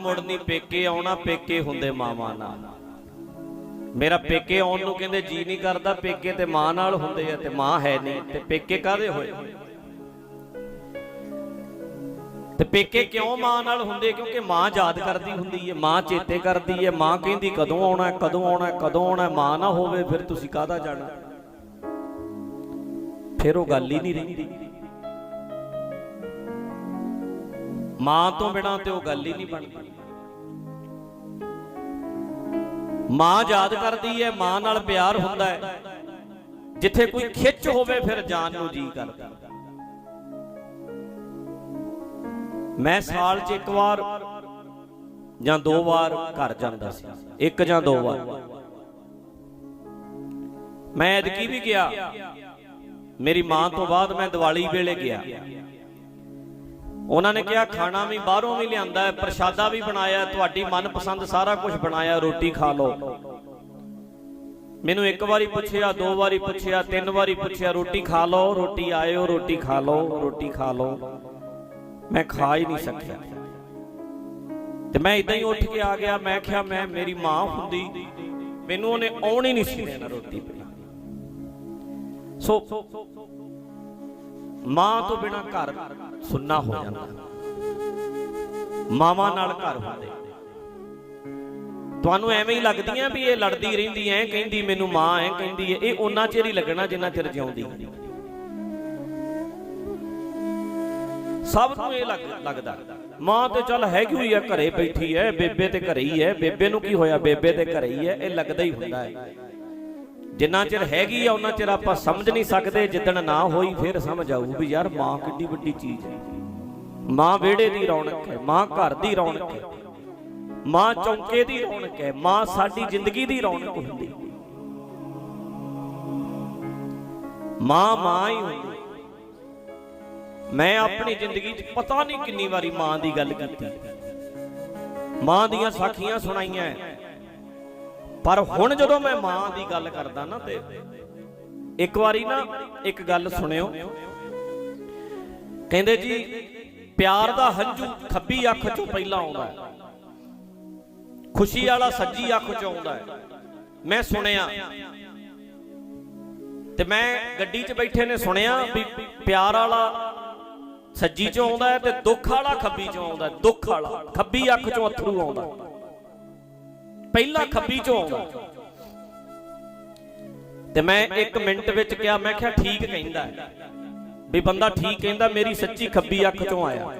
ਮੁੜਨੀ, ਪੇਕੇ ਆਉਣਾ, ਪੇਕੇ ਹੁੰਦੇ ਮਾਵਾਂ ਨਾਲ। ਮੇਰਾ ਪੇਕੇ ਆਉਣ ਨੂੰ ਕਹਿੰਦੇ ਜੀ ਨਹੀਂ ਕਰਦਾ, ਪੇਕੇ ਤੇ ਮਾਂ ਨਾਲ ਹੁੰਦੇ ਆ ਤੇ ਮਾਂ ਹੈ ਨਹੀਂ, ਤੇ ਪੇਕੇ ਕਾਦੇ ਹੋਏ? ਤੇ ਪੇਕੇ ਕਿਉਂ ਮਾਂ ਨਾਲ ਹੁੰਦੇ? ਕਿਉਂਕਿ ਮਾਂ ਯਾਦ ਕਰਦੀ ਹੁੰਦੀ ਹੈ ਮਾਂ ਚੇਤੇ ਕਰਦੀ ਹੈ ਮਾਂ ਕਹਿੰਦੀ ਕਦੋਂ ਆਉਣਾ ਕਦੋਂ ਆਉਣਾ ਕਦੋਂ ਆਉਣਾ, ਮਾਂ ਨਾ ਹੋਵੇ, ਫਿਰ ਤੁਸੀਂ ਕਾਹਦਾ ਜਾਣਾ? ਫਿਰ ਉਹ ਗੱਲ ਹੀ ਨਹੀਂ ਰਹਿੰਦੀ। ਮਾਂ ਤੋਂ ਬਿਨਾ ਤੇ ਉਹ ਗੱਲ ਹੀ ਨਹੀਂ ਬਣਦੀ। ਮਾਂ ਯਾਦ ਕਰਦੀ ਹੈ, ਮਾਂ ਨਾਲ ਪਿਆਰ ਹੁੰਦਾ ਹੈ। ਜਿੱਥੇ ਕੋਈ ਖਿੱਚ ਹੋਵੇ, ਫਿਰ ਜਾਨ ਨੂੰ ਜੀ ਕਰਦਾ। ਮੈਂ ਸਾਲ 'ਚ ਇੱਕ ਵਾਰ ਜਾਂ ਦੋ ਵਾਰ ਘਰ ਜਾਂਦਾ ਸੀ। ਇੱਕ ਜਾਂ ਦੋ ਵਾਰ। ਮੈਂ ਐਤਕੀ ਵੀ ਗਿਆ। ਮੇਰੀ ਮਾਂ ਤੋਂ ਬਾਅਦ ਮੈਂ ਦੀਵਾਲੀ ਵੇਲੇ ਗਿਆ। ਉਹਨਾਂ ਨੇ ਕਿਹਾ, ਖਾਣਾ ਵੀ ਬਾਹਰੋਂ ਵੀ ਲਿਆਂਦਾ ਹੈ, ਪ੍ਰਸ਼ਾਦਾ ਵੀ ਬਣਾਇਆ ਤੁਹਾਡੀ ਮਨਪਸੰਦ ਸਾਰਾ ਕੁਝ ਬਣਾਇਆ ਰੋਟੀ ਖਾ ਲਓ। ਮੈਨੂੰ ਇੱਕ ਵਾਰੀ ਪੁੱਛਿਆ, ਦੋ ਵਾਰੀ ਪੁੱਛਿਆ, ਤਿੰਨ ਵਾਰੀ ਪੁੱਛਿਆ, ਰੋਟੀ ਖਾ ਲਓ, ਰੋਟੀ ਆਇਓ, ਰੋਟੀ ਖਾ ਲਓ, ਰੋਟੀ ਖਾ ਲਓ। ਮੈਂ ਖਾ ਹੀ ਨਹੀਂ ਸਕਿਆ। ਤੇ ਮੈਂ ਇਦਾਂ ਹੀ ਉੱਠ ਕੇ ਆ ਗਿਆ, ਮੈਂ ਕਿਹਾ, ਮੈਂ, ਮੇਰੀ ਮਾਂ ਹੁੰਦੀ, ਮੈਨੂੰ ਉਹਨੇ ਆਉਣ ਹੀ ਨਹੀਂ ਸੀ ਦੇਣਾ ਰੋਟੀ ਸੋ ਮਾਂ ਤੋਂ ਬਿਨਾ ਘਰ ਸੁੰਨਾ ਹੋ ਜਾਂਦਾ। ਮਾਵਾਂ ਨਾਲ ਘਰ ਹੁੰਦੇ। ਤੁਹਾਨੂੰ ਐਵੇਂ ਹੀ ਲੱਗਦੀਆਂ ਵੀ ਇਹ ਲੜਦੀ ਰਹਿੰਦੀ ਐ, ਕਹਿੰਦੀ ਮੈਨੂੰ ਮਾਂ ਐ, ਕਹਿੰਦੀ ਐ। ਇਹ ਉਹਨਾਂ ਚਿਰ ਹੀ ਲੱਗਣਾ ਜਿੰਨਾ ਚਿਰ ਜਿਉਂਦੀ ਸਭ ਨੂੰ ਇਹ ਲੱਗ- ਲੱਗਦਾ, ਮਾਂ ਤੇ ਚੱਲ ਹੈਗੀ ਹੋਈ ਆ, ਘਰੇ ਬੈਠੀ ਐ, ਬੇਬੇ ਤੇ ਘਰੇ ਹੀ ਐ। ਬੇਬੇ ਨੂੰ ਕੀ ਹੋਇਆ? ਬੇਬੇ ਤੇ ਘਰੇ ਹੀ ਐ। ਇਹ ਲੱਗਦਾ ਹੀ ਹੁੰਦਾ ਹੈ ਜਿੰਨਾ ਚਿਰ ਹੈਗੀ ਆ, ਉਹਨਾਂ ਚਿਰ ਆਪਾਂ ਸਮਝ ਨਹੀਂ ਸਕਦੇ, ਜਿੱਦਣ ਨਾ ਹੋਈ ਫਿਰ ਸਮਝ ਆਊ ਵੀ ਯਾਰ ਮਾਂ ਕਿੱਡੀ ਵੱਡੀ ਚੀਜ਼ ਹੈ। ਮਾਂ ਵਿਹੜੇ ਦੀ ਰੌਣਕ ਹੈ, ਮਾਂ ਘਰ ਦੀ ਰੌਣਕ ਹੈ, ਮਾਂ ਚੌਂਕੇ ਦੀ ਰੌਣਕ ਹੈ, ਮਾਂ ਸਾਡੀ ਜ਼ਿੰਦਗੀ ਦੀ ਰੌਣਕ ਹੁੰਦੀ ਮਾਂ ਮਾਂ ਹੀ ਹੁੰਦੀ ਮੈਂ ਆਪਣੀ ਜ਼ਿੰਦਗੀ 'ਚ ਪਤਾ ਨਹੀਂ ਕਿੰਨੀ ਵਾਰੀ ਮਾਂ ਦੀ ਗੱਲ ਕੀਤੀ। ਮਾਂ ਦੀਆਂ ਸਾਖੀਆਂ ਸੁਣਾਈਆਂ ਪਰ ਹੁਣ ਜਦੋਂ ਮੈਂ ਮਾਂ ਦੀ ਗੱਲ ਕਰਦਾ ਨਾ ਤੇ ਇੱਕ ਵਾਰੀ ਨਾ ਇੱਕ ਗੱਲ ਸੁਣਿਓ। ਕਹਿੰਦੇ ਜੀ, ਪਿਆਰ ਦਾ ਹੰਝੂ ਖੱਬੀ ਅੱਖ ਚੋਂ ਪਹਿਲਾਂ ਆਉਂਦਾ ਹੈ। ਖੁਸ਼ੀ ਵਾਲਾ ਸੱਜੀ ਅੱਖ ਚੋਂ ਆਉਂਦਾ ਹੈ। ਮੈਂ ਸੁਣਿਆ। ਤੇ ਮੈਂ ਗੱਡੀ 'ਚ ਬੈਠੇ ਨੇ ਸੁਣਿਆ ਵੀ ਪਿਆਰ ਵਾਲਾ ਸੱਜੀ ਚੋਂ ਆਉਂਦਾ ਹੈ ਤੇ ਦੁੱਖ ਵਾਲਾ ਖੱਬੀ ਚੋਂ ਆਉਂਦਾ ਦੁੱਖ ਵਾਲਾ, ਖੱਬੀ ਅੱਖ ਚੋਂ ਅਥਰੂ ਆਉਂਦਾ ਪਹਿਲਾ ਖੱਬੀ ਚੋਂ ਤੇ ਮੈਂ 1 ਮਿੰਟ ਵਿੱਚ ਕਿਹਾ ਮੈਂ ਕਿਹਾ ਠੀਕ ਕਹਿੰਦਾ। ਵੀ ਬੰਦਾ ਠੀਕ ਕਹਿੰਦਾ ਮੇਰੀ ਸੱਚੀ ਖੱਬੀ ਅੱਖ ਚੋਂ ਆਇਆ।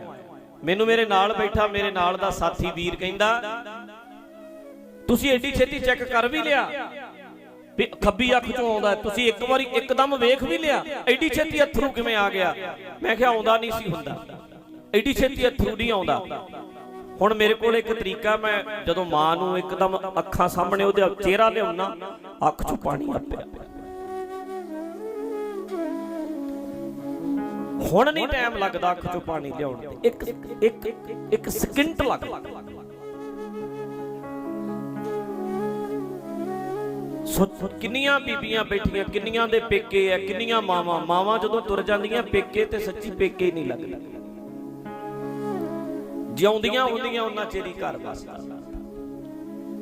ਮੈਨੂੰ ਮੇਰੇ ਨਾਲ ਬੈਠਾ ਮੇਰੇ ਨਾਲ ਦਾ ਸਾਥੀ ਵੀਰ ਕਹਿੰਦਾ ਤੁਸੀਂ ਐਡੀ ਛੇਤੀ ਚੈੱਕ ਕਰ ਵੀ ਲਿਆ ਵੀ ਖੱਬੀ ਅੱਖ ਚੋਂ ਆਉਂਦਾ। ਤੁਸੀਂ ਇੱਕ ਵਾਰੀ ਇੱਕਦਮ ਵੇਖ ਵੀ ਲਿਆ ਐਡੀ ਛੇਤੀ ਅਥਰੂ ਕਿਵੇਂ ਆ ਗਿਆ? ਮੈਂ ਕਿਹਾ ਆਉਂਦਾ ਨਹੀਂ ਸੀ ਹੁੰਦਾ। ਐਡੀ ਛੇਤੀ ਅਥਰੂ ਨਹੀਂ ਆਉਂਦਾ। ਹੁਣ ਮੇਰੇ ਕੋਲ ਇੱਕ ਤਰੀਕਾ ਮੈਂ ਜਦੋਂ ਮਾਂ ਨੂੰ ਇੱਕਦਮ ਅੱਖਾਂ ਸਾਹਮਣੇ ਉਹਦੇ ਚਿਹਰਾ ਲਿਆਉਣਾ, ਅੱਖ 'ਚੋਂ ਪਾਣੀ ਆਪਿਆ ਹੁਣ ਨਹੀਂ ਟਾਈਮ ਲੱਗਦਾ ਅੱਖ 'ਚੋਂ ਪਾਣੀ ਲਿਆਉਣ ਤੇ। ਇੱਕ ਇੱਕ ਇੱਕ ਸਕਿੰਟ ਲੱਗਦਾ ਕਿੰਨੀਆਂ ਬੀਬੀਆਂ ਬੈਠੀਆਂ, ਕਿੰਨੀਆਂ ਦੇ ਪੇਕੇ ਆ, ਕਿੰਨੀਆਂ ਮਾਵਾਂ। ਮਾਵਾਂ ਜਦੋਂ ਤੁਰ ਜਾਂਦੀਆਂ ਪੇਕੇ ਤੇ ਸੱਚੀ ਪੇਕੇ ਨਹੀਂ ਲੱਗਦਾ। ਜਿਉਂਦੀਆਂ ਹੁੰਦੀਆਂ ਉਹਨਾਂ ਚਿਰ ਹੀ ਘਰ ਵਸਦਾ।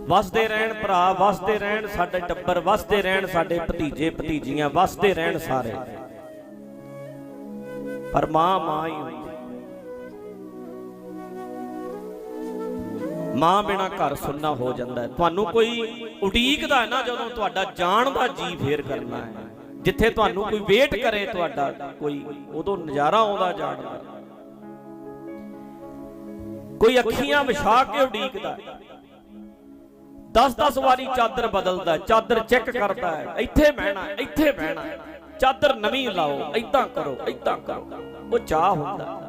ਵਸਦੇ ਰਹਿਣ ਭਰਾ, ਵਸਦੇ ਰਹਿਣ ਸਾਡੇ ਟੱਬਰ, ਵਸਦੇ ਰਹਿਣ ਸਾਡੇ ਭਤੀਜੇ, ਭਤੀਜੀਆਂ, ਵਸਦੇ ਰਹਿਣ ਸਾਰੇ। ਪਰ ਮਾਂ ਮਾਂ ਹੀ ਹੁੰਦੀ। ਮਾਂ ਬਿਨਾ ਘਰ ਸੁੰਨਾ ਹੋ ਜਾਂਦਾ ਤੁਹਾਨੂੰ ਕੋਈ ਉਡੀਕਦਾ ਹੈ ਨਾ ਜਦੋਂ ਤੁਹਾਡਾ ਜਾਣ ਦਾ ਜੀ ਫੇਰ ਕਰਨਾ ਹੈ। ਜਿੱਥੇ ਤੁਹਾਨੂੰ ਕੋਈ ਵੇਟ ਕਰੇ ਤੁਹਾਡਾ ਕੋਈ, ਉਦੋਂ ਨਜ਼ਾਰਾ ਆਉਂਦਾ ਜਾਣ ਦਾ। ਕੋਈ ਅੱਖੀਆਂ ਵਿਛਾ ਕੇ ਉਡੀਕਦਾ 10-10 ਵਾਰੀ ਚਾਦਰ ਬਦਲਦਾ ਚਾਦਰ ਚੈੱਕ ਕਰਦਾ ਹੈ, ਇੱਥੇ ਬਹਿਣਾ ਇੱਥੇ ਬਹਿਣਾ ਚਾਦਰ ਨਵੀਂ ਲਾਓ ਐਦਾਂ ਕਰੋ ਐਦਾਂ ਕਰੋ। ਉਹ ਚਾਹ ਹੁੰਦਾ।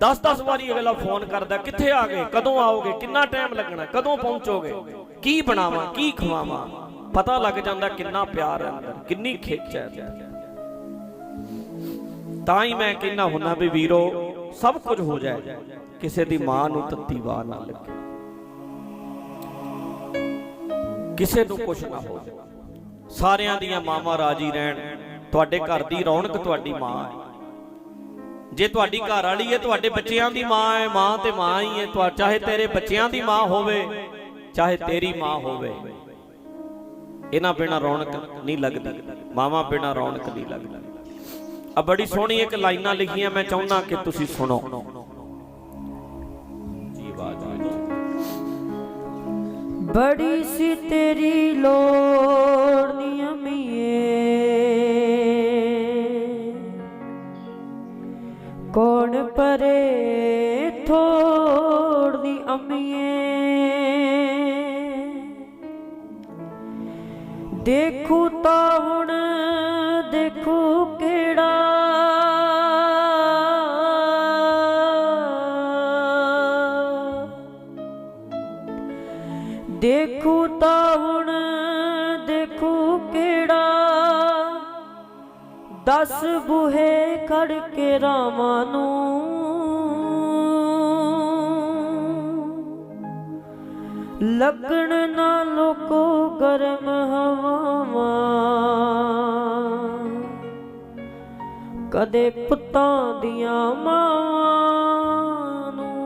10-10 ਵਾਰੀ ਅਗਲਾ ਫੋਨ ਕਰਦਾ, ਕਿੱਥੇ ਆ ਗਏ, ਕਦੋਂ ਆਓਗੇ, ਕਿੰਨਾ ਟਾਈਮ ਲੱਗਣਾ, ਕਦੋਂ ਪਹੁੰਚੋਗੇ, ਕੀ ਬਣਾਵਾਂ, ਕੀ ਖਵਾਵਾਂ? ਪਤਾ ਲੱਗ ਜਾਂਦਾ ਕਿੰਨਾ ਪਿਆਰ ਹੈ ਅੰਦਰ, ਕਿੰਨੀ ਖਿੱਚ ਹੈ। ਤਾਂ ਹੀ ਮੈਂ ਕਹਿੰਦਾ ਹੁੰਦਾ ਵੀ ਵੀਰੋ ਸਭ ਕੁਝ ਹੋ ਜਾਏ, ਕਿਸੇ ਦੀ ਮਾਂ ਨੂੰ ਤੱਤੀ ਵਾਹ ਨਾ ਲੱਗੇ। ਕਿਸੇ ਨੂੰ ਕੁਝ ਨਾ ਹੋਵੇ ਸਾਰਿਆਂ ਦੀਆਂ ਮਾਵਾਂ ਰਾਜੀ ਰਹਿਣ, ਤੁਹਾਡੇ ਘਰ ਦੀ ਰੌਣਕ ਤੁਹਾਡੀ ਮਾਂ ਹੈ। ਜੇ ਤੁਹਾਡੀ ਘਰ ਵਾਲੀ ਹੈ, ਤੁਹਾਡੇ ਬੱਚਿਆਂ ਦੀ ਮਾਂ ਹੈ, ਮਾਂ ਤੇ ਮਾਂ ਹੀ ਹੈ ਚਾਹੇ ਤੇਰੇ ਬੱਚਿਆਂ ਦੀ ਮਾਂ ਹੋਵੇ, ਚਾਹੇ ਤੇਰੀ ਮਾਂ ਹੋਵੇ, ਇਹਨਾਂ ਬਿਨਾ ਰੌਣਕ ਨਹੀਂ ਲੱਗਦੀ, ਮਾਵਾਂ ਬਿਨਾ ਰੌਣਕ ਨਹੀਂ ਲੱਗਦੀ। ਆ ਬੜੀ ਸੋਹਣੀ ਇੱਕ ਲਾਈਨਾਂ ਲਿਖੀਆਂ ਮੈਂ ਚਾਹੁੰਦਾ ਕਿ ਤੁਸੀਂ ਸੁਣੋ। ਜੀ ਵਾਹ ਬੜੀ ਸੀ ਤੇਰੀ ਲੋੜ ਨੀ ਅਮੀਏ। ਪਰੇ ਥੋੜ ਦੀ ਅਮੀਏ। ਦੇਖੂ ਤਾਂ ਹੁਣ, ਦੇਖੂ ਕਿਹੜਾ ਦਸ ਬੂਹੇ ਖੜ ਕੇ ਰਾਵਾਂ ਨੂੰ। ਲੱਗਣ ਨਾ ਲੋਕੋ ਗਰਮ ਹਵਾਵਾਂ। ਕਦੇ ਪੁੱਤਾਂ ਦੀਆਂ ਮਾਵਾਂ ਨੂੰ।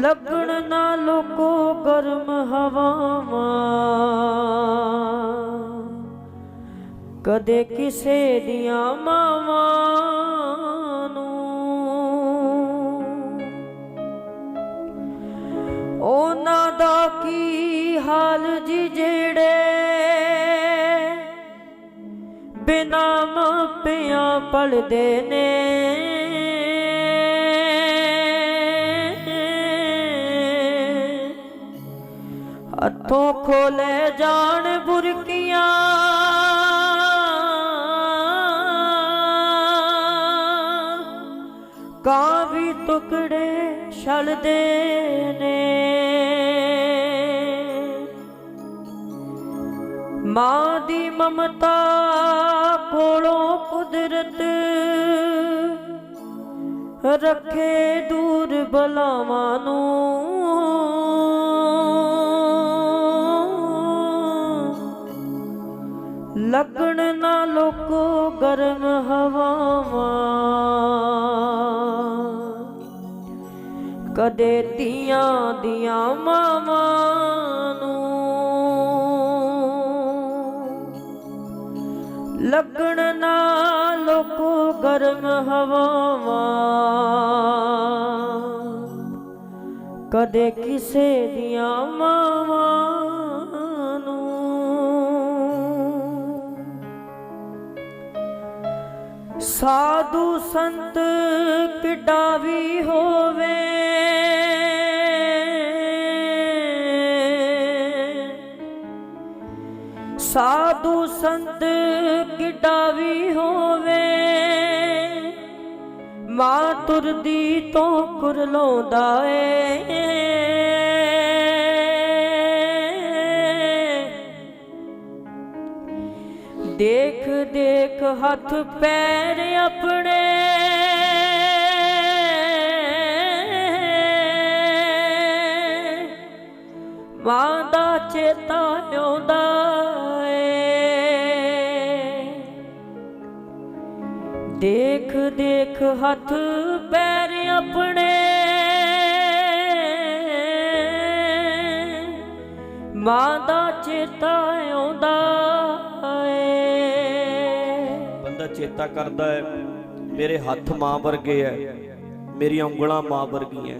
ਲੱਗਣ ਨਾ ਲੋਕੋ ਗਰਮ ਹਵਾਵਾਂ। ਕਦੇ ਕਿਸੇ ਦੀਆਂ ਮਾਵਾਂ ਨੂੰ। ਉਹਨਾਂ ਦਾ ਕੀ ਹਾਲ ਜੀ ਜਿਹੜੇ ਬਿਨਾ ਮਾਪਿਆਂ ਪਲਦੇ ਨੇ? ਹੱਥੋਂ ਖੋਲੇ ਜਾਣ ਬੁਰਕੀਆਂ ਕਾਂ ਵੀ ਟੁਕੜੇ ਛਲਦੇ ਨੇ। ਮਾਂ ਦੀ ਮਮਤਾ ਕੋਲੋਂ ਕੁਦਰਤ ਰੱਖੇ ਦੂਰ ਬਲਾਵਾਂ ਨੂੰ। ਲੱਗਣ ਨਾ ਲੋਕੋ ਗਰਮ ਹਵਾਵਾਂ। ਕਦੇ ਧੀਆਂ ਦੀਆਂ ਮਾਵਾਂ ਨੂੰ। ਲੱਗਣ ਨਾ ਲੋਕੋ ਗਰਮ ਹਵਾਵਾਂ। ਕਦੇ ਕਿਸੇ ਦੀਆਂ ਮਾਵਾਂ ਨੂੰ। ਸਾਧੂ ਸੰਤ ਕਿੱਡਾ ਵੀ ਹੋਵੇ। ਸਾਧੂ ਸੰਤ ਕਿੱਡਾ ਵੀ ਹੋਵੇ। ਮਾਂ ਤੁਰਦੀ ਤੋਂ ਕੁਰਲਾਉਂਦਾ ਏ। ਦੇਖ ਦੇਖ ਹੱਥ ਪੈਰ ਆਪਣੇ। ਮਾਂ ਦਾ ਚੇਤਾ ਆਉਂਦਾ। ਦੇਖ ਦੇਖ ਹੱਥ ਪੈਰ ਆਪਣੇ। ਮਾਂ ਦਾ ਚੇਤਾ ਆਉਂਦਾ ਏ। ਬੰਦਾ ਚੇਤਾ ਕਰਦਾ ਹੈ ਮੇਰੇ ਹੱਥ ਮਾਂ ਵਰਗੇ ਐ, ਮੇਰੀਆਂ ਉਂਗਲਾਂ ਮਾਂ ਵਰਗੀਆਂ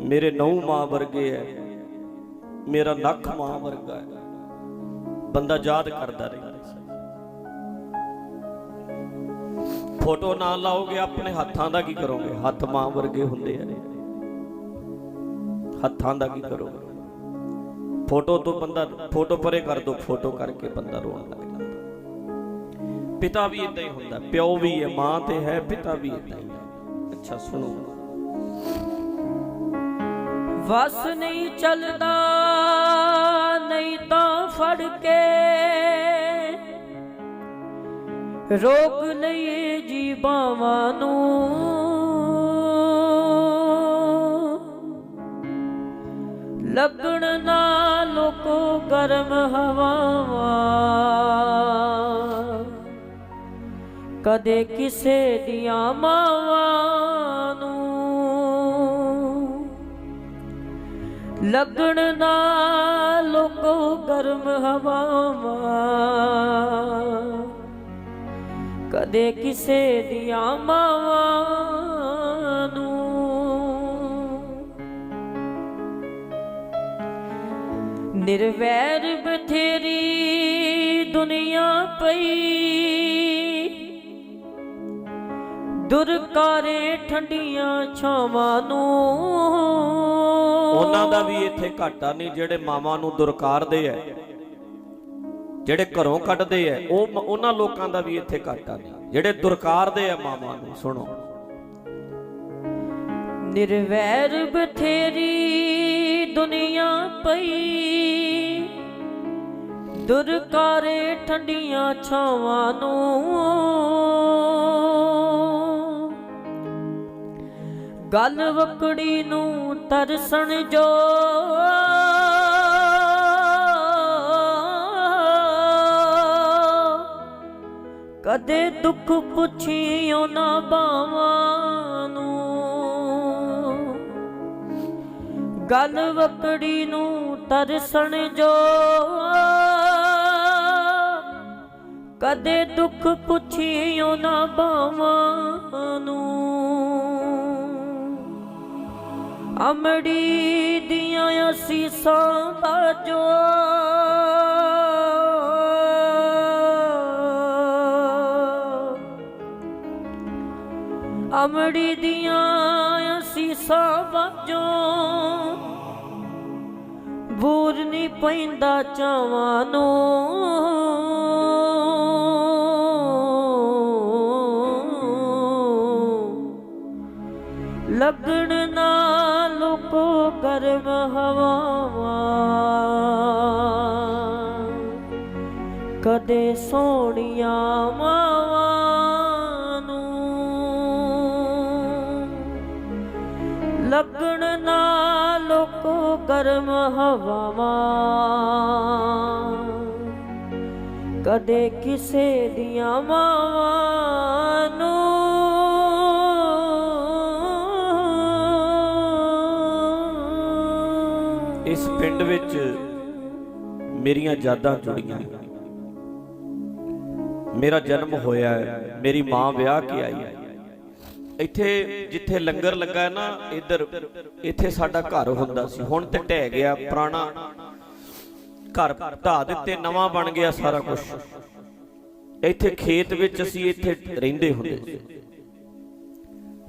ਮੇਰੇ ਨਹੁੰ ਮਾਂ ਵਰਗੇ ਐ, ਮੇਰਾ ਨੱਕ ਮਾਂ ਵਰਗਾ ਹੈ ਬੰਦਾ ਯਾਦ ਕਰਦਾ ਰਹਿੰਦਾ। ਫੋਟੋ ਨਾ ਲਾਓਗੇ, ਆਪਣੇ ਹੱਥਾਂ ਦਾ ਕੀ ਕਰੋਗੇ? ਹੱਥ ਮਾਂ ਵਰਗੇ ਹੁੰਦੇ ਆ ਹੱਥਾਂ ਦਾ ਕੀ ਕਰੋਗੇ? ਫੋਟੋ ਤੋਂ ਬੰਦਾ, ਫੋਟੋ ਪਰੇ ਕਰ ਦੋ, ਫੋਟੋ ਕਰਕੇ ਬੰਦਾ ਰੋਣ ਲੱਗ ਜਾਂਦਾ। ਪਿਤਾ ਵੀ ਇਦਾਂ ਹੀ ਹੁੰਦਾ, ਪਿਓ ਵੀ ਹੈ, ਮਾਂ ਤੇ ਹੈ, ਪਿਤਾ ਵੀ ਇਦਾਂ ਹੀ ਹੈ। ਅੱਛਾ, ਸੁਣੋ। ਵਸ ਨਹੀਂ ਚੱਲਦਾ, ਨਹੀਂ ਤਾਂ ਫੜ ਕੇ ਰੋਕ ਲਈਏ ਜੀ ਬਾਵਾਂ ਨੂੰ। ਲੱਗਣ ਨਾ ਲੋਕੋ ਗਰਮ ਹਵਾਵਾਂ। ਕਦੇ ਕਿਸੇ ਦੀਆਂ ਮਾਵਾਂ ਨੂੰ। ਲੱਗਣ ਨਾ ਲੋਕੋ ਗਰਮ ਹਵਾਵਾਂ। ਕਦੇ ਕਿਸੇ ਦੀਆਂ ਮਾਵਾਂ ਨੂੰ। ਨਿਰਵੈਰ ਬਥੇਰੀ ਦੁਨੀਆ ਪਈ। ਦੁਰਕਾਰੇ ਠੰਡੀਆਂ ਛਾਵਾਂ ਨੂੰ। ਉਹਨਾਂ ਦਾ ਵੀ ਇੱਥੇ ਘਾਟਾ ਨਹੀਂ ਜਿਹੜੇ ਮਾਵਾਂ ਨੂੰ ਦੁਰਕਾਰਦੇ ਐ ਜਿਹੜੇ ਘਰੋਂ ਕੱਢਦੇ ਐ ਉਹ ਉਹਨਾਂ ਲੋਕਾਂ ਦਾ ਵੀ ਇੱਥੇ ਘਾਟਾ ਨਹੀਂ। ਜਿਹੜੇ ਦੁਰਕਾਰਦੇ ਐ ਮਾਵਾਂ ਨੂੰ, ਸੁਣੋ। ਨਿਰਵੈਰ ਬਥੇਰੀ ਦੁਨੀਆ ਪਈ। ਦੁਰਕਾਰੇ ਠੰਡੀਆਂ ਛਾਵਾਂ ਨੂੰ। ਗੱਲ ਵਕੜੀ ਨੂੰ ਤਰਸਣ ਜੋ। ਕਦੇ ਦੁੱਖ ਪੁੱਛੀ ਨਾ ਬਾਵਾਂ ਨੂੰ। ਗੱਲ ਵਕੜੀ ਨੂੰ ਤਰਸਣ ਜੋ। ਕਦੇ ਦੁੱਖ ਪੁੱਛੀ ਨਾ ਬਾਵਾਂ ਨੂੰ। ਅਮੜੀ ਦੀਆਂ ਅਸੀਸਾਂ ਬਾਜੋ ਅਮੜੀ ਦੀਆਂ ਅਸੀਸਾਂ ਬਾਜੋ ਬੂਰ ਨਹੀਂ ਪੈਂਦਾ ਚਾਵਾਂ ਨੂੰ। ਲੱਗਣ ਨਾਲ ਲੋਕੋ ਗਰਮ ਹਵਾਵਾਂ। ਕਦੇ ਸੋਹਣੀਆਂ ਮਾਵਾਂ ਲੱਗਣ ਨਾ ਲੋਕੋ ਕਰਮ ਹਵਾਵਾਂ। ਕਦੇ ਕਿਸੇ ਦੀਆਂ ਮਾਵਾਂ ਨੂੰ। ਇਸ ਪਿੰਡ ਵਿੱਚ ਮੇਰੀਆਂ ਯਾਦਾਂ ਜੁੜੀਆਂ। ਮੇਰਾ ਜਨਮ ਹੋਇਆ ਹੈ, ਮੇਰੀ ਮਾਂ ਵਿਆਹ ਕੇ ਆਈ ਹੈ। ਇੱਥੇ ਜਿੱਥੇ ਲੰਗਰ ਲੱਗਾ ਨਾ, ਇੱਧਰ, ਇੱਥੇ ਸਾਡਾ ਘਰ ਹੁੰਦਾ ਸੀ। ਹੁਣ ਤੇ ਢਹਿ ਗਿਆ ਪੁਰਾਣਾ ਘਰ ਢਾ ਦਿੱਤੇ, ਨਵਾਂ ਬਣ ਗਿਆ ਸਾਰਾ ਕੁਝ ਇੱਥੇ ਖੇਤ ਵਿੱਚ ਅਸੀਂ ਇੱਥੇ ਰਹਿੰਦੇ ਹੁੰਦੇ ਸੀ।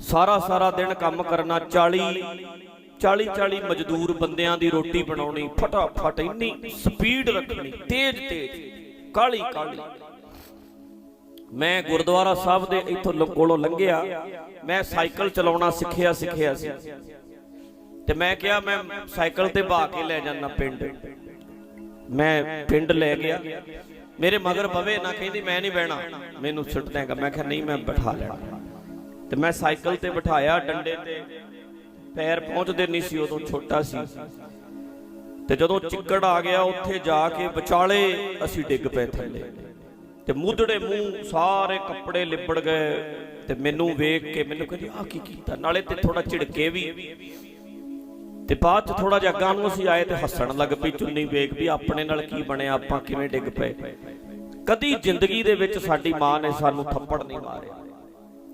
ਸਾਰਾ ਸਾਰਾ ਦਿਨ ਕੰਮ ਕਰਨਾ 40 40 40 ਮਜ਼ਦੂਰ ਬੰਦਿਆਂ ਦੀ ਰੋਟੀ ਬਣਾਉਣੀ, ਫਟਾਫਟ ਇੰਨੀ ਸਪੀਡ ਰੱਖਣੀ, ਤੇਜ਼ ਤੇਜ਼ ਕਾਲੀ ਕਾਲੀ ਮੈਂ ਗੁਰਦੁਆਰਾ ਸਾਹਿਬ ਦੇ ਇੱਥੋਂ ਕੋਲੋਂ ਲੰਘਿਆ। ਮੈਂ ਸਾਈਕਲ ਚਲਾਉਣਾ ਸਿੱਖਿਆ ਸਿੱਖਿਆ ਸੀ। ਤੇ ਮੈਂ ਕਿਹਾ, ਮੈਂ ਸਾਈਕਲ ਤੇ ਬਾ ਕੇ ਲੈ ਜਾਣਾ ਪਿੰਡ। ਮੈਂ ਪਿੰਡ ਲੈ ਗਿਆ। ਮੇਰੇ ਮਗਰ ਬਵੇ ਨਾ ਕਹਿੰਦੀ, ਮੈਂ ਨਹੀਂ ਬਹਿਣਾ। ਮੈਨੂੰ ਸੁੱਟ ਦੇਗਾ ਮੈਂ ਕਿਹਾ, ਨਹੀਂ, ਮੈਂ ਬਿਠਾ ਲੈਣਾ। ਤੇ ਮੈਂ ਸਾਈਕਲ ਤੇ ਬਿਠਾਇਆ ਡੰਡੇ ਤੇ। ਪੈਰ ਪਹੁੰਚਦੇ ਨਹੀਂ ਸੀ, ਉਦੋਂ ਛੋਟਾ ਸੀ। ਤੇ ਜਦੋਂ ਚਿੱਕੜ ਆ ਗਿਆ, ਉੱਥੇ ਜਾ ਕੇ ਵਿਚਾਲੇ ਅਸੀਂ ਡਿੱਗ ਪਏ ਥੱਲੇ। ਤੇ ਮੁੱਧੜੇ ਮੂੰਹ ਸਾਰੇ ਕੱਪੜੇ ਲਿਬੜ ਗਏ ਤੇ ਮੈਨੂੰ ਵੇਖ ਕੇ ਮੈਨੂੰ ਕਹਿੰਦੀ ਆ ਕੀ ਕੀਤਾ? ਨਾਲੇ ਤੇ ਥੋੜਾ ਝਿੜਕੇ ਵੀ। ਤੇ ਬਾਅਦ ਚ ਥੋੜਾ ਜਿਹਾ ਅੱਗਾਂ ਨੂੰ ਅਸੀਂ ਆਏ ਤੇ ਹੱਸਣ ਲੱਗ ਪਈ ਚੁੰਨੀ ਵੇਖ ਵੀ ਆਪਣੇ ਨਾਲ ਕੀ ਬਣਿਆ, ਆਪਾਂ ਕਿਵੇਂ ਡਿੱਗ ਪਏ। ਕਦੀ ਜ਼ਿੰਦਗੀ ਦੇ ਵਿੱਚ ਸਾਡੀ ਮਾਂ ਨੇ ਸਾਨੂੰ ਥੱਪੜ ਨਹੀਂ ਮਾਰਿਆ।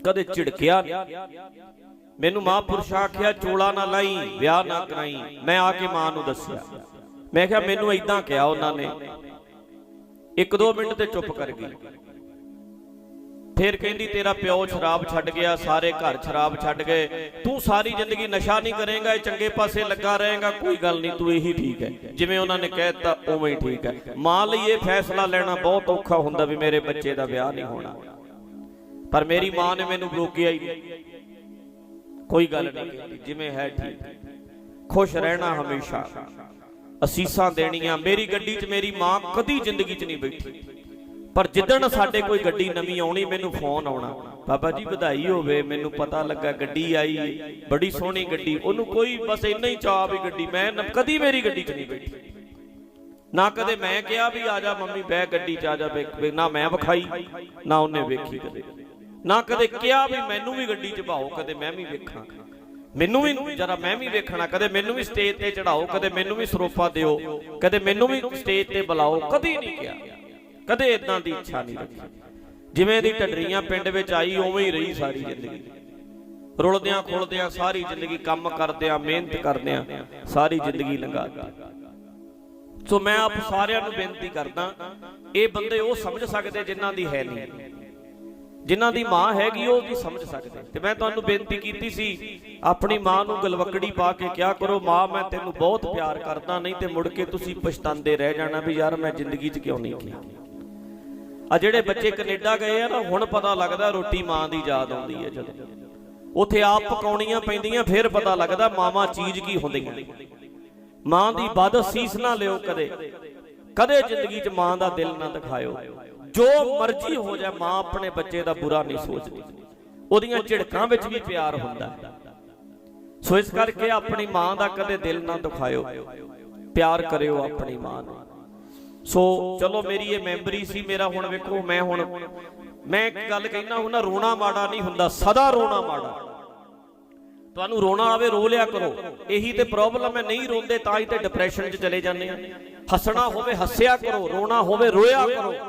ਕਦੇ ਝਿੜਕਿਆ ਨਹੀਂ। ਮੈਨੂੰ ਮਹਾਂਪੁਰਸ਼ ਆਖਿਆ, ਚੋਲਾ ਨਾ ਲਾਈ, ਵਿਆਹ ਨਾ ਕਰਾਈ। ਮੈਂ ਆ ਕੇ ਮਾਂ ਨੂੰ ਦੱਸਿਆ। ਮੈਂ ਕਿਹਾ, ਮੈਨੂੰ ਇਦਾਂ ਕਿਹਾ ਉਹਨਾਂ ਨੇ। ਇੱਕ ਦੋ ਮਿੰਟ ਤੇ ਚੁੱਪ ਕਰ ਗਈ। ਫਿਰ ਕਹਿੰਦੀ, ਤੇਰਾ ਪਿਓ ਸ਼ਰਾਬ ਛੱਡ ਗਿਆ, ਸਾਰੇ ਘਰ ਸ਼ਰਾਬ ਛੱਡ ਗਏ। ਤੂੰ ਸਾਰੀ ਜ਼ਿੰਦਗੀ ਨਸ਼ਾ ਨਹੀਂ ਕਰੇਗਾ, ਇਹ ਚੰਗੇ ਪਾਸੇ ਲੱਗਾ ਰਹੇਗਾ। ਕੋਈ ਗੱਲ ਨਹੀਂ, ਤੂੰ ਇਹੀ ਠੀਕ ਹੈ। ਜਿਵੇਂ ਉਹਨਾਂ ਨੇ ਕਹਿ ਦਿੱਤਾ, ਉਵੇਂ ਹੀ ਠੀਕ ਹੈ। ਮਾਂ ਲਈ ਇਹ ਫੈਸਲਾ ਲੈਣਾ ਬਹੁਤ ਔਖਾ ਹੁੰਦਾ ਵੀ ਮੇਰੇ ਬੱਚੇ ਦਾ ਵਿਆਹ ਨਹੀਂ ਹੋਣਾ। ਪਰ ਮੇਰੀ ਮਾਂ ਨੇ ਮੈਨੂੰ ਰੋਕਿਆ ਹੀ ਨਹੀਂ। ਕੋਈ ਗੱਲ ਨਹੀਂ ਕੀਤੀ ਜਿਵੇਂ ਹੈ ਠੀਕ। ਖੁਸ਼ ਰਹਿਣਾ ਹਮੇਸ਼ਾ। ਅਸੀਸਾਂ ਦੇਣੀਆਂ। ਮੇਰੀ ਗੱਡੀ 'ਚ ਮੇਰੀ ਮਾਂ ਕਦੀ ਜ਼ਿੰਦਗੀ 'ਚ ਨਹੀਂ ਬੈਠੀ। ਪਰ ਜਿੱਦਣ ਸਾਡੇ ਕੋਈ ਗੱਡੀ ਨਵੀਂ ਆਉਣੀ, ਮੈਨੂੰ ਫੋਨ ਆਉਣਾ। ਬਾਬਾ ਜੀ, ਵਧਾਈ ਹੋਵੇ, ਮੈਨੂੰ ਪਤਾ ਲੱਗਾ ਗੱਡੀ ਆਈ, ਬੜੀ ਸੋਹਣੀ ਗੱਡੀ। ਉਹਨੂੰ ਕੋਈ ਬਸ ਇੰਨਾ ਹੀ ਚਾਹ ਵੀ ਗੱਡੀ, ਮੈਂ ਕਦੀ ਮੇਰੀ ਗੱਡੀ 'ਚ ਨਹੀਂ ਬੈਠੀ। ਨਾ ਕਦੇ ਮੈਂ ਕਿਹਾ ਵੀ ਆ ਜਾ ਮੰਮੀ, ਬਹਿ ਗੱਡੀ 'ਚ ਆ ਜਾ ਵੇ- ਨਾ ਮੈਂ ਵਿਖਾਈ, ਨਾ ਉਹਨੇ ਵੇਖੀ ਕਦੇ। ਨਾ ਕਦੇ ਕਿਹਾ ਵੀ ਮੈਨੂੰ ਵੀ ਗੱਡੀ 'ਚ ਭਾਓ, ਕਦੇ ਮੈਂ ਵੀ ਵੇਖਾਂ। ਮੈਨੂੰ ਵੀ ਜਰਾ ਮੈਂ ਵੀ ਵੇਖਣਾ, ਕਦੇ ਮੈਨੂੰ ਵੀ ਸਟੇਜ ਤੇ ਚੜਾਓ ਕਦੇ ਮੈਨੂੰ ਵੀ ਸਰੋਪਾ ਦਿਓ, ਕਦੇ ਮੈਨੂੰ ਵੀ ਸਟੇਜ ਤੇ ਬੁਲਾਓ, ਕਦੀ ਨਹੀਂ ਕਿਹਾ। ਕਦੇ ਇਦਾਂ ਦੀ ਇੱਛਾ ਨਹੀਂ ਰੱਖੀ। ਜਿਵੇਂ ਦੀ ਢੱਡਰੀਆਂ ਪਿੰਡ ਵਿੱਚ ਆਈ, ਉਵੇਂ ਹੀ ਰਹੀ ਸਾਰੀ ਜ਼ਿੰਦਗੀ। ਰੁਲਦਿਆਂ ਖੁਲਦਿਆਂ ਸਾਰੀ ਜ਼ਿੰਦਗੀ ਕੰਮ ਕਰਦਿਆਂ, ਮਿਹਨਤ ਕਰਦਿਆਂ ਸਾਰੀ ਜ਼ਿੰਦਗੀ ਲੰਘਾ ਦਿੱਤੀ। ਸੋ ਮੈਂ ਆਪ ਸਾਰਿਆਂ ਨੂੰ ਬੇਨਤੀ ਕਰਦਾ, ਇਹ ਬੰਦੇ ਉਹ ਸਮਝ ਸਕਦੇ ਜਿਨ੍ਹਾਂ ਦੀ ਹੈ ਨਹੀਂ। ਜਿਨ੍ਹਾਂ ਦੀ ਮਾਂ ਹੈਗੀ ਉਹ ਵੀ ਸਮਝ ਸਕਦੇ ਤੇ ਮੈਂ ਤੁਹਾਨੂੰ ਬੇਨਤੀ ਕੀਤੀ ਸੀ ਆਪਣੀ ਮਾਂ ਨੂੰ ਗਲਵਕੜੀ ਪਾ ਕੇ ਕਿਹਾ ਕਰੋ ਮਾਂ ਮੈਂ ਤੈਨੂੰ ਬਹੁਤ ਪਿਆਰ ਕਰਦਾ ਨਹੀਂ ਤੇ ਮੁੜ ਕੇ ਤੁਸੀਂ ਪਛਤਾਉਂਦੇ ਰਹਿ ਜਾਣਾ ਵੀ ਯਾਰ ਮੈਂ ਜ਼ਿੰਦਗੀ 'ਚ ਕਿਉਂ ਨਹੀਂ ਕੀ ਆ ਜਿਹੜੇ ਬੱਚੇ ਕੈਨੇਡਾ ਗਏ ਆ ਨਾ ਹੁਣ ਪਤਾ ਲੱਗਦਾ ਰੋਟੀ ਮਾਂ ਦੀ ਯਾਦ ਆਉਂਦੀ ਹੈ ਜਦੋਂ ਉਥੇ ਆਪ ਪਕਾਉਣੀਆਂ ਪੈਂਦੀਆਂ ਫਿਰ ਪਤਾ ਲੱਗਦਾ ਮਾਵਾਂ ਚੀਜ਼ ਕੀ ਹੁੰਦੀਆਂ ਮਾਂ ਦੀ ਬਦ ਸੀਸ ਨਾ ਲਿਓ ਕਦੇ ਕਦੇ ਜ਼ਿੰਦਗੀ 'ਚ ਮਾਂ ਦਾ ਦਿਲ ਨਾ ਦਿਖਾਇਓ ਜੋ ਮਰਜ਼ੀ ਹੋ ਜਾਏ, ਮਾਂ ਆਪਣੇ ਬੱਚੇ ਦਾ ਬੁਰਾ ਨਹੀਂ ਸੋਚਦੀ। ਉਹਦੀਆਂ ਝਿੜਕਾਂ ਵਿੱਚ ਵੀ ਪਿਆਰ ਹੁੰਦਾ ਸੋ ਇਸ ਕਰਕੇ ਆਪਣੀ ਮਾਂ ਦਾ ਕਦੇ ਦਿਲ ਨਾ ਦੁਖਾਇਓ। ਪਿਆਰ ਕਰਿਓ ਆਪਣੀ ਮਾਂ ਨੂੰ। ਸੋ ਚਲੋ ਮੇਰੀ ਇਹ ਮੈਮਰੀ ਸੀ, ਮੇਰਾ ਹੁਣ ਵੇਖੋ, ਮੈਂ ਹੁਣ ਮੈਂ ਇੱਕ ਗੱਲ ਕਹਿਣਾ ਹੁੰਦਾ ਰੋਣਾ ਮਾੜਾ ਨਹੀਂ ਹੁੰਦਾ, ਸਦਾ ਰੋਣਾ ਮਾੜਾ। ਤੁਹਾਨੂੰ ਰੋਣਾ ਆਵੇ, ਰੋ ਲਿਆ ਕਰੋ। ਇਹੀ ਤੇ ਪ੍ਰੋਬਲਮ ਹੈ, ਨਹੀਂ ਰੋਂਦੇ ਤਾਂ ਹੀ ਤੇ ਡਿਪਰੈਸ਼ਨ 'ਚ ਚਲੇ ਜਾਂਦੇ ਆ। ਹੱਸਣਾ ਹੋਵੇ, ਹੱਸਿਆ ਕਰੋ, ਰੋਣਾ ਹੋਵੇ, ਰੋਇਆ ਕਰੋ।